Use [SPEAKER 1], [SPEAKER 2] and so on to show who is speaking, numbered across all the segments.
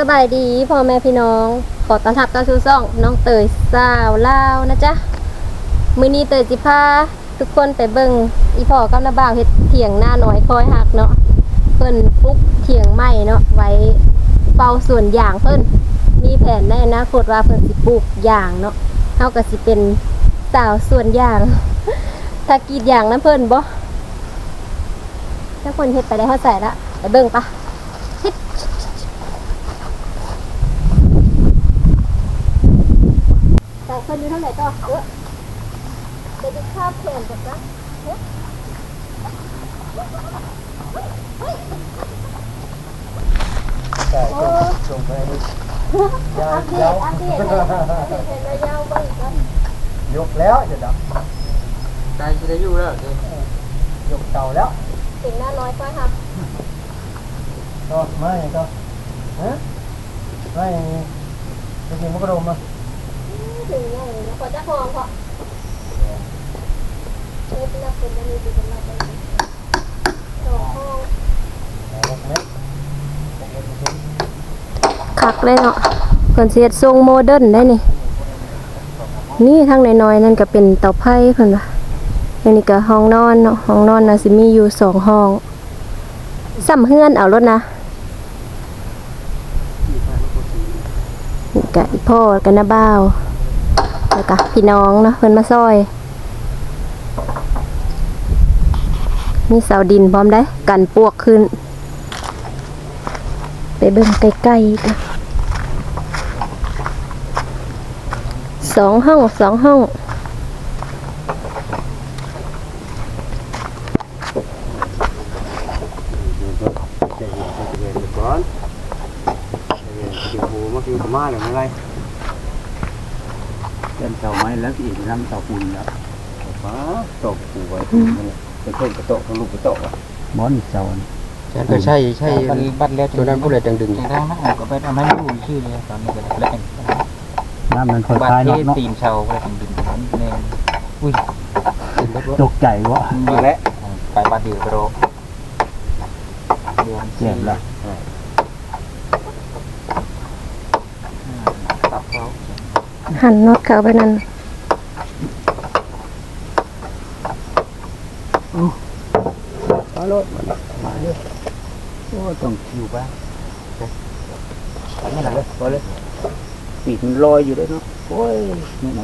[SPEAKER 1] สบายดีพ่อแม่พี่น้อง ขอต้อนรับเข้าสู่ช่อง น้องเตยสาวลาวนะจ๊ะมื้อนี้เตยจิพาทุกคนไปเบิ่งอีพ่อกับน้าบ่าวเฮ็ดเถียงหน้าน้อยคอยหักเนาะเพิ่นปลุกเถียงใหม่เนาะไว้เป่าส่วนอย่างเพิ่นมีแผนในอนาคตว่าเพิ่นสิปลูกอย่างเนาะเฮาก็สิเป็นสาวส่วนอย่างถ้ากรีดอย่างนั้นเพิ่นบ่ถ้าคนเฮ็ดไปได้เฮาใส่ละไปเบิ่งปะ แต่ คนอยู่เท่าไหร่ก็เออจะดูภาพแขนก่อนนะเฮ้ย
[SPEAKER 2] ใช่ส่งไปยาว
[SPEAKER 1] อัปเด
[SPEAKER 2] ยา
[SPEAKER 1] ต
[SPEAKER 2] ว
[SPEAKER 1] อัปเดตเลยเห็นระยะบ้างครับ
[SPEAKER 2] ยกแล้วจะดับ
[SPEAKER 3] ใจจะได้อยู่แล้วเดี๋ยวย
[SPEAKER 2] กเต่าแล้ว
[SPEAKER 1] ถึงหน้าน้อยก็ครับ
[SPEAKER 2] ก็ไม่ก็ฮะไม่จริงๆมันก็โดนมา
[SPEAKER 1] ถึงไงแล้วก็จะหองพอเอ๊ะเป็นนักเป็นนักเป็นนักเป็นสองห้องคักเลยเนาะเพิ่นสิเฮ็ดทรงโมเดิร์นได้นี่ นี่ทางน้อยๆนั่นก็เป็นเตาไผ่เพิ่นว่าอันนี้ก็ห้องนอนเนาะห้องนอนน่ะสิมีอยู่สองห้องซ้ำเฮือนเอารถนะนี่ก็อีพ่อกันนะบ่าว แล้วก็พี่น้องเนาะเพิ่นมาซอย มีเสาดินพร้อมได้กันปวกขึ้น ไปเบิ่งใกล้ๆกันสองห้องสองห้อง
[SPEAKER 3] ใจเย็นใจเย็นก่อนใจเย็นเดี๋ยวโหมาคือมาเลยไม่ไร เดินเสาไม้แล้วอีกน้ำเสาปูนแล้วฟ้าตกปูไว้เป็นต้นกระโตกของลูกกระโตกบอนเสา
[SPEAKER 4] ฉันก็ใช่ใช่
[SPEAKER 3] บันบันแล้ว
[SPEAKER 4] ตัวนั้นผู้ใดจังดึง
[SPEAKER 3] จังได้นะออกก็ไปทำให้ลูกชื่อเลยตอนนี้ก็แล้ว
[SPEAKER 2] น้ำมันค่อย
[SPEAKER 3] บ้าน
[SPEAKER 2] คลาย
[SPEAKER 3] ที่
[SPEAKER 2] เนาะ
[SPEAKER 3] ตีนเชาก็เป็นดินนั้นเองอุ้ย
[SPEAKER 2] ตกใจวะ
[SPEAKER 3] มาแล้วไปบ้านเดียวกระโดดเดือน
[SPEAKER 2] เจ็บละ
[SPEAKER 3] ตับเขา
[SPEAKER 1] หันน็อตเขาไปนั่น
[SPEAKER 3] มาโลดมาเลยโอ้ต้องอยู่บ้างไม่หลังเลยพอเลยปีกมันลอยอยู่ด้วยเนาะโอ้ยนี่ไหน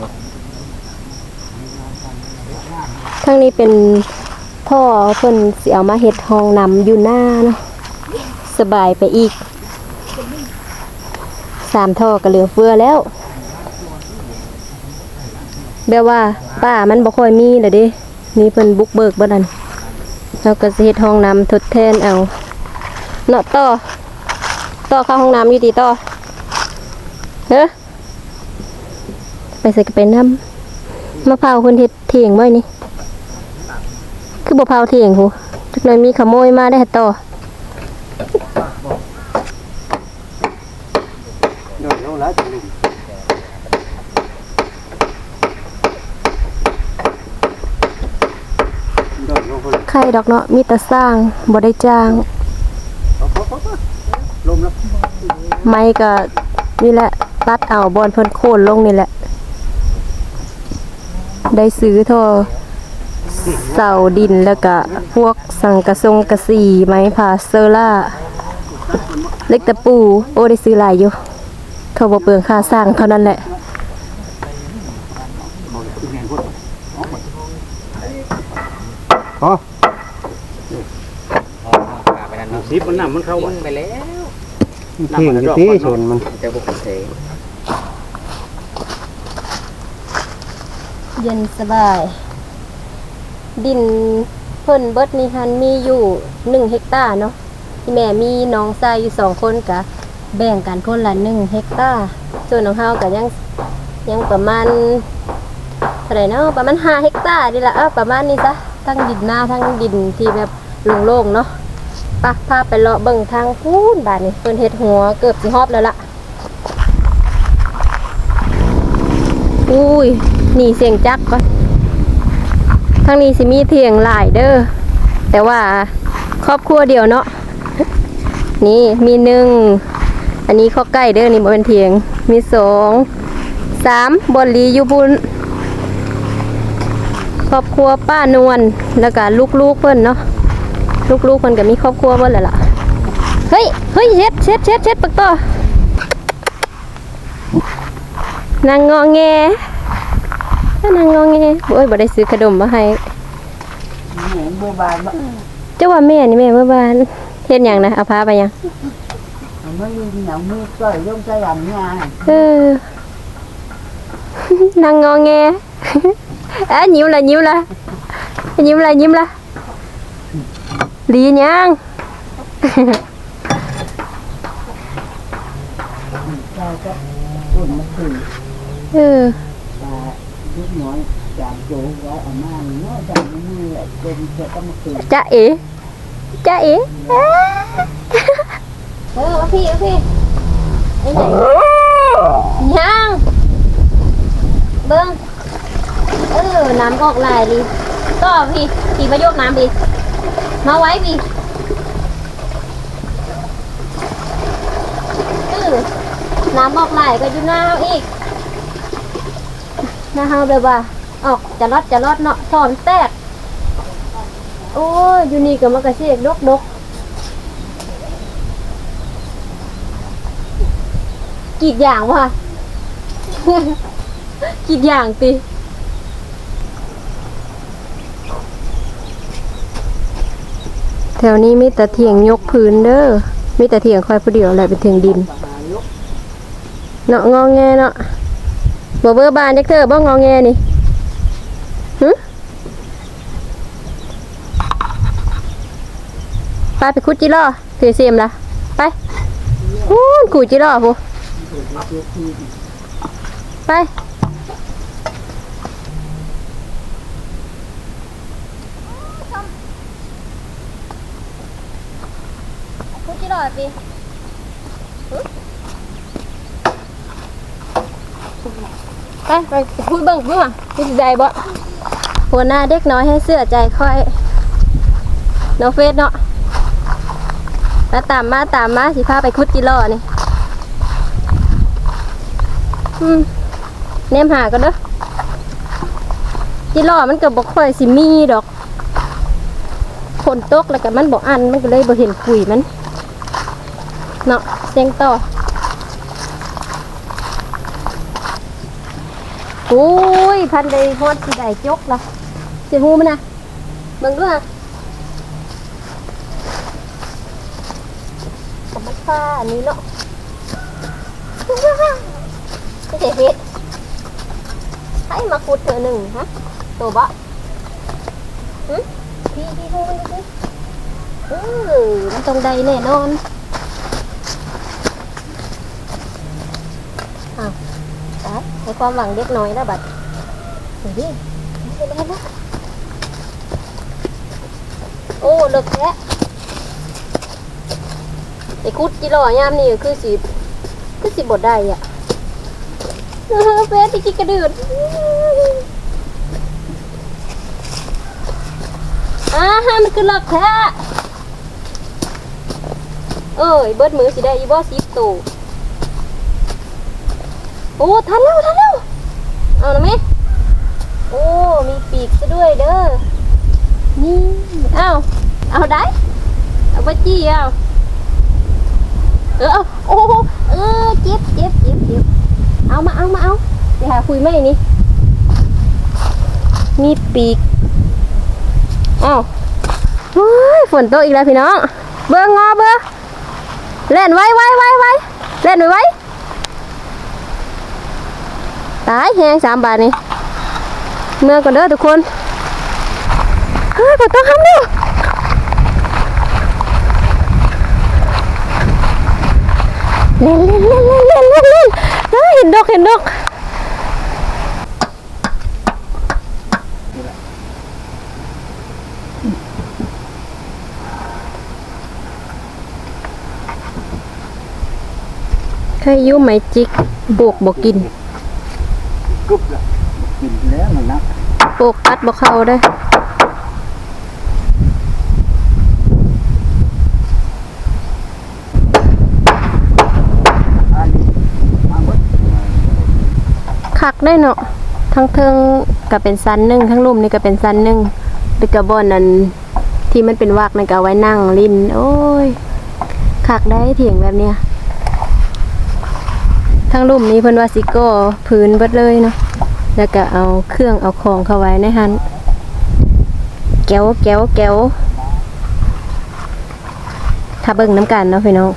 [SPEAKER 1] ทั้งนี้เป็นพ่อเพิ่นสิเอามาเฮ็ดห้องนำอยู่หน้าเนาะสบายไปอีกสามท่อก็เหลือเฟือแล้ว แบบว่าป้ามันบ่ค่อยมีเลยเด้นี่เพิ่นบุกเบิกบ่นั่นเราก็สิเฮ็ดห้องน้ำทดแทนเอาเนาะต่อต่อเข้าห้องน้ำอยู่ติต่อเฮ้อไปใส่กระเป็นน้ำมะพร้าวเพิ่นเฮ็ดเถียงไว้นี่ คือบ่เผาเถียงหูจักหน่อยมีขโมยมาได้ต่อ
[SPEAKER 3] โน่นโน่นแล้วจะลุมโน่นโน่นคน
[SPEAKER 1] ใครดอกเนาะมีแต่สร้างบ่ได้จ้าง
[SPEAKER 3] ลมแล้ว
[SPEAKER 1] ไม้ก็นี่แหละตัดเอาบอนเพิ่นโค่นลงนี่แหละ ได้ซื้อท่อเสาดินแล้วก็พวกสังกะสงกะสีไม้ผาเซอร่าเล็กตะปู โอ้ได้ซื้อหลายอยู่เขาบ่เปลืองค่าสร้างเท่านั้นแหละ อ๋อ
[SPEAKER 3] ซิปมันนำมันเข้าไปแล้ว
[SPEAKER 2] เที่ยงอยู่ที่ชนมัน
[SPEAKER 3] จะบุกเส
[SPEAKER 1] เย็นสบาย ดินเพิ่นเบิดนี่ทันมีอยู่หนึ่งเฮกตาร์เนาะที่แม่มีน้องชายอยู่สองคนกะแบ่งกันคนละหนึ่งเฮกตาร์ส่วนน้องเฮาก็ยังยังประมาณเท่าไหร่เนาะประมาณห้าเฮกตาร์นี่ละเออประมาณนี้ซะทั้งดินหน้าทั้งดินที่แบบโล่งๆเนาะ ปะพาไปเลาะเบิ่งทางพูนบาดนี้เพิ่นเฮ็ดหัวเกือบสิฮอบแล้วล่ะอุ้ยหนีเสียงจักก่อนทางนี้สิมีเถียงหลายเด้อแต่ว่าครอบครัวเดียวเนาะนี่มีหนึ่งอันนี้ข้อใกล้เด้อนี่บ่เป็นเทียง มีสองสามบนลีอยู่บุญครอบครัวป้านวลแล้วก็ลูกๆเพิ่นเนาะ ลูกๆเพิ่นก็มีครอบครัวเพิ่นแหละล่ะเฮ้ยเฮ้ยเช็ดเช็ดเช็ดเช็ดปักต่อนางงอแงนางงอแงโอ้ยบ่ได้ซื้อขนมมาให้
[SPEAKER 5] แหนบัวบานบ่
[SPEAKER 1] เจ้าว่าแม่นี่แม่เมื่อวานเฮ็ดหยังนะเอาพาไปยัง
[SPEAKER 5] มันมีหนังมือก้อยลงใส่ลำงาน
[SPEAKER 1] เออนางงอแงอะยิ้มละยิ้มละยิ้มละยิ้มละ ลียัง
[SPEAKER 5] ใช่ก็ปุ่นมันถึง
[SPEAKER 1] เออ
[SPEAKER 5] ตาลูกน้อยจามโจไว้อาม่าเนาะจามมือเป็นเจ้าก็มาถึง
[SPEAKER 1] จ๊ะเอ๋จ๊ะเอ๋อ่าเออมาพี่มาพี่ไอ้ไหนยังเบิ้งเออน้ำออกลายดิก็พี่พี่มาโยกน้ำดิ มาไว้พี่น้ำออกลายก็อยู่หน้าเฮาอีกหน้าเฮาแบบว่า ออกจะรอดจะรอดเนาะสอนแตก โอ้ยอยู่นี่ก็มากระเสกดกดกกีดอย่างว่ะกีดอย่างติ แถวนี้มีแต่เถียงยกพื้นเด้อมีแต่เถียงคอยผู้เดียวแหละเป็นเถียงดินเนาะงอแงเนาะบ่เบอร์บานจักเธอบ่งอแงนี่หึไปไปคุดจิร่ถือเสียมละไปฮู้นกูจิร่พูไป คุดจิโร่ปีไปไปพูดเบิ่งเบิ่อะพูดใจบ่หัวหน้าเด็กน้อยให้เสื้อใจค่อยน้องเฟสเนาะมาตามมาตามมาสิพาไปคุดจิโร่นี่เนมหากันเด้อจิโร่มันก็บอกค่อยสิมีดอกฝนตกแล้วก็มันบอกอันมันก็เลยบ่เห็นปุ๋ยมัน เนาะเสียงต่อโอ้ยพันใดฮอดสิได้จกละสิฮู้มันนะเบิ่งด้วยผมมันฟ้าอันนี้เนาะไม่ใช่เพชรให้มาขุดเธอหนึ่งฮะตัวบะพี่พี่พูดมันดูสิเออมันตรงใดแน่นอนอ้าวตาย ในความหวังเล็กน้อยแล้วบัดเดี๋ยวดิไม่ใช่แล้นะโอ้เลิกแท้ไอ้คุดจิรอยามนี่คือสิคือสิบดได้อะเออเฟสที่กิกระดืดอ่าฮะมันคือหลักแท้เอ้ยเบิดมือสิได้อีบอสิบตัว โอ้ทันแล้วทันแล้วเอาละไหมโอ้มีปีกซะด้วยเด้อนี่เอาเอาได้เอาไปจี้เอาเออโอ้เออเจ็บเจ็บเจ็บเจ็บเอามาเอามาเอาไปหาคุยไม่นี่มีปีกอ้าวเฮ้ยฝนตกอีกแล้วพี่น้อง เบอร์งอเบอร์เล่นไว้ไว้ไว้ไว้เล่นไว้ไว้ ตายแหงสามบาทนี่เมื่อก่อนเด้อทุกคนเฮ้ยฝนตกทำเร็วเล่นเล่นเล่นเล่นเล่นเล่นเล่นเฮ้ยเห็นดอกเห็นดอกใครอยุ่ไหมจิกโบกบอกกิน
[SPEAKER 3] กรุบลยกินแล้วนะ
[SPEAKER 1] โปกตัดบอกเขาได้คักได้เนาะทั้งเทิงก็เป็นซันนึ่งทั้งลุ่มนี่ก็เป็นซันนึ่งหรือกระบอนนั้นที่มันเป็นวากนั่นก็เอาไว้นั่งลิ้นโอ้ยคักได้เถียงแบบเนี้ย ทั้งลุ่มนี้เพิ่นว่าสิโก้พื้นเบิดเลยเนาะแล้วก็เอาเครื่องเอาของเข้าไว้ในหันแก้วแก้วแก้วถ้าเบิ่งน้ำกันเนาะพี่น้อง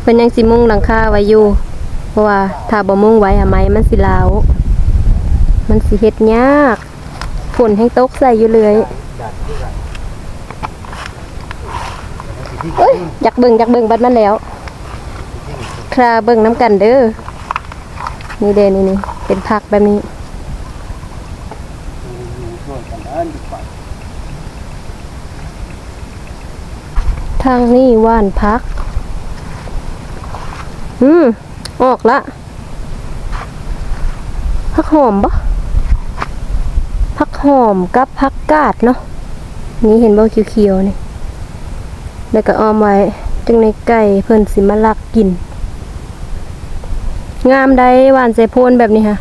[SPEAKER 1] เพิ่นยังสิมุงหลังคาไว้อยู่เพราะว่าถ้าบ่มุ่งไว้อะไม้มันสิลาวมันสิเฮ็ดยากฝนแห้ตกใส่อยู่เลยเอ้ยอยากเบิ่งอยากเบิ่งบัดมันแล้ว คราเบิ่งน้ำกันเด้อ นี่เดนี่นี่เป็นผักแบบนี้ ทางนี้ว่านพัก อืม ออกละผักหอมปะผักหอมกับผักกาดเนาะ นี่เห็นบ่เขียวๆนี่ แล้วก็ออมไว้จังในไก่เพิ่นสิมาลักกิน งามได้หวานใส่โพนแบบนี้ค่ะ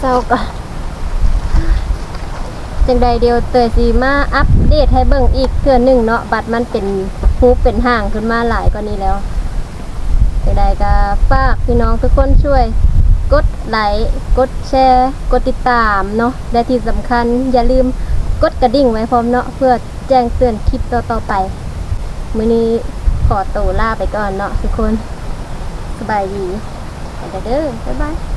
[SPEAKER 1] เศร้าก็จังใดเดียวเตยสีมาอัปเดตให้เบิ่งอีกเทื่อหนึ่งเนาะบัตรมันเป็นฮูปเป็นห่างขึ้นมาหลายกว่านี้แล้วจังใดก็ฝากพี่น้องทุกคนช่วย กดไลค์กดแชร์ กดติดตามเนาะและที่สำคัญอย่าลืมกดกระดิ่งไว้พร้อมเนาะเพื่อแจ้งเตือนคลิปต่อๆไป มื้อนี้ขอตัวลาไปก่อนเนาะทุกคน สบายดีไปเด้อบ๊ายบาย